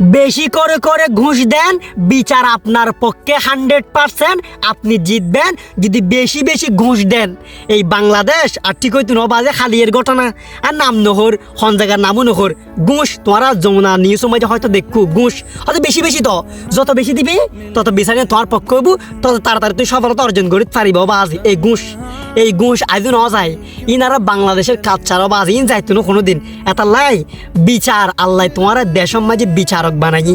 বেশি করে করে ঘুষ দেন, বিচার আপনার পক্ষে হান্ড্রেড পার্সেন্ট, আপনি জিতবেন, যদি বেশি বেশি ঘুষ দেন। এই বাংলাদেশ, আর ঠিক হইতো নবাজে খালি এর ঘটনা। আর নাম নহর, হন জায়গার নামও নহর। ঘুষ তোমারা যমুনা নিউজ সময় হয়তো দেখু ঘুষ। হয়তো বেশি বেশি তো, যত বেশি দিবি, তত বিচারে তোমার পক্ষ হইব, তত তাড়াতাড়ি তুই সফলতা অর্জন করি পারিব বাজ, এই ঘুষ। এই ঘুষ আইজু ন যায়। ইনারা বাংলাদেশের কাজ ছাড়া বাজ, ইন যাইতো না কোনোদিন। এটা লাই, বিচার, আল্লাহ তোমার দেশের মাঝে বিচারক বানাই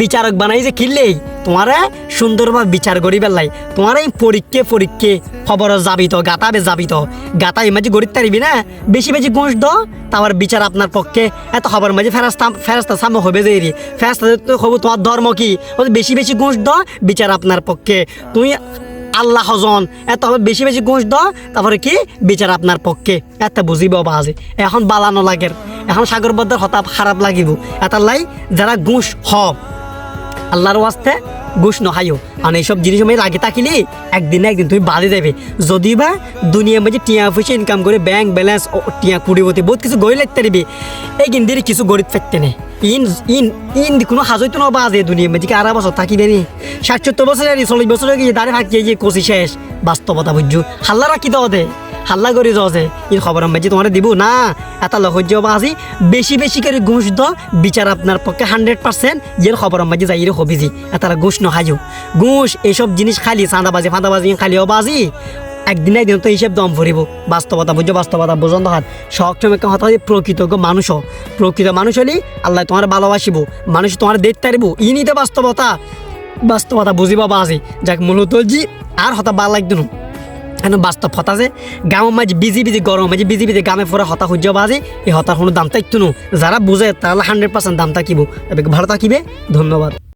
বিচারক বানাই যে কিনলেই তোমারে সুন্দরভাবে বিচার করি পেলাই তোমার এই পরীক্ষে পরীক্ষে খবর যাবি তো গাতাবে যাবি তো। গাতা মাঝে গড়িতে পারিবি না? বেশি বেশি ঘুষ দ, তারপর বিচার আপনার পক্ষে। এত খবর মাঝে ফেরাস্তা ফেরাস্তা সামনে হবে যে ফেরাস্তা হব তোমার ধর্ম কি? বেশি বেশি ঘুষ দ, বিচার আপনার পক্ষে। তুমি আল্লাহ হজন এত বেশি বেশি ঘুষ দ তারপরে কি? বিচার আপনার পক্ষে। এত বুঝিব বাজে। এখন বালানো লাগের এখন সাগর বদ্দার হতাপ খারাপ লাগিব। এটার লাই যারা ঘুষ হ আল্লাহর ওয়াস্তে ঘুষ নহাইও। আর এইসব জিনিস আমি লাগে থাকিলি, একদিন একদিন তুমি বাদে দেবে যদি বা দুনিয়ার মাঝে টিয়া পয়সা ইনকাম করে ব্যাংক ব্যালেন্স টিয়া কুড়িবতে, বহুত কিছু গড়ি লাগতে দিবি। এই কিন্তু কিছু গরিব ফেকতে নেই। ইন ইন ইন কোনো হাজইতো না বাজে দুনিয়ার মাঝে কি আর বছর থাকিবে নি? ষাট সত্তর বছর আর চল্লিশ বছর গিয়ে দাঁড়িয়ে থাকি যে কষি শেষ। বাস্তবতা বুঝছ? হাল্লা রাখি দাও দে হাল্লা করে যাও যে ই খবর আমি তোমার দিব, না এটা লহজ্য বাজি, বেশি বেশি করে ঘুষ দ বিচার আপনার পক্ষে হান্ড্রেড পার্সেন্ট ইয়ের খবর আমি যাই হবিজি এটা ঘুষ নহাইও। ঘুষ এইসব জিনিস খালি, চাঁদাবাজি, ফাঁদাবাজি খালিও বাজি। একদিন একদিন তো হিসেব দম ভরিব। বাস্তবতা বুঝছ বাস্তবতা বুঝন হাত শখ চমকে হতা প্রকৃত মানুষ। প্রকৃত মানুষ হলি আল্লাহ তোমার ভালোবাসিব। মানুষ তোমার দেখতে পারিব ই নিতে বাস্তবতা। বাস্তবতা বুঝিব বাজি যাক, মূলত জি, আর হতা ভালো লাগতো এখন বাস্তব হতা যে গাঁৱৰ মাঝে বিজি বিজি গরম মাঝে বিজি বিজি গামে ফুরা হতা সূর্য বাজে এই হতার কোনো দাম থাকতো যারা বুঝে তাহলে হান্ড্রেড পার্সেন্ট দাম থাকিব। ভালো থাকিবে। ধন্যবাদ।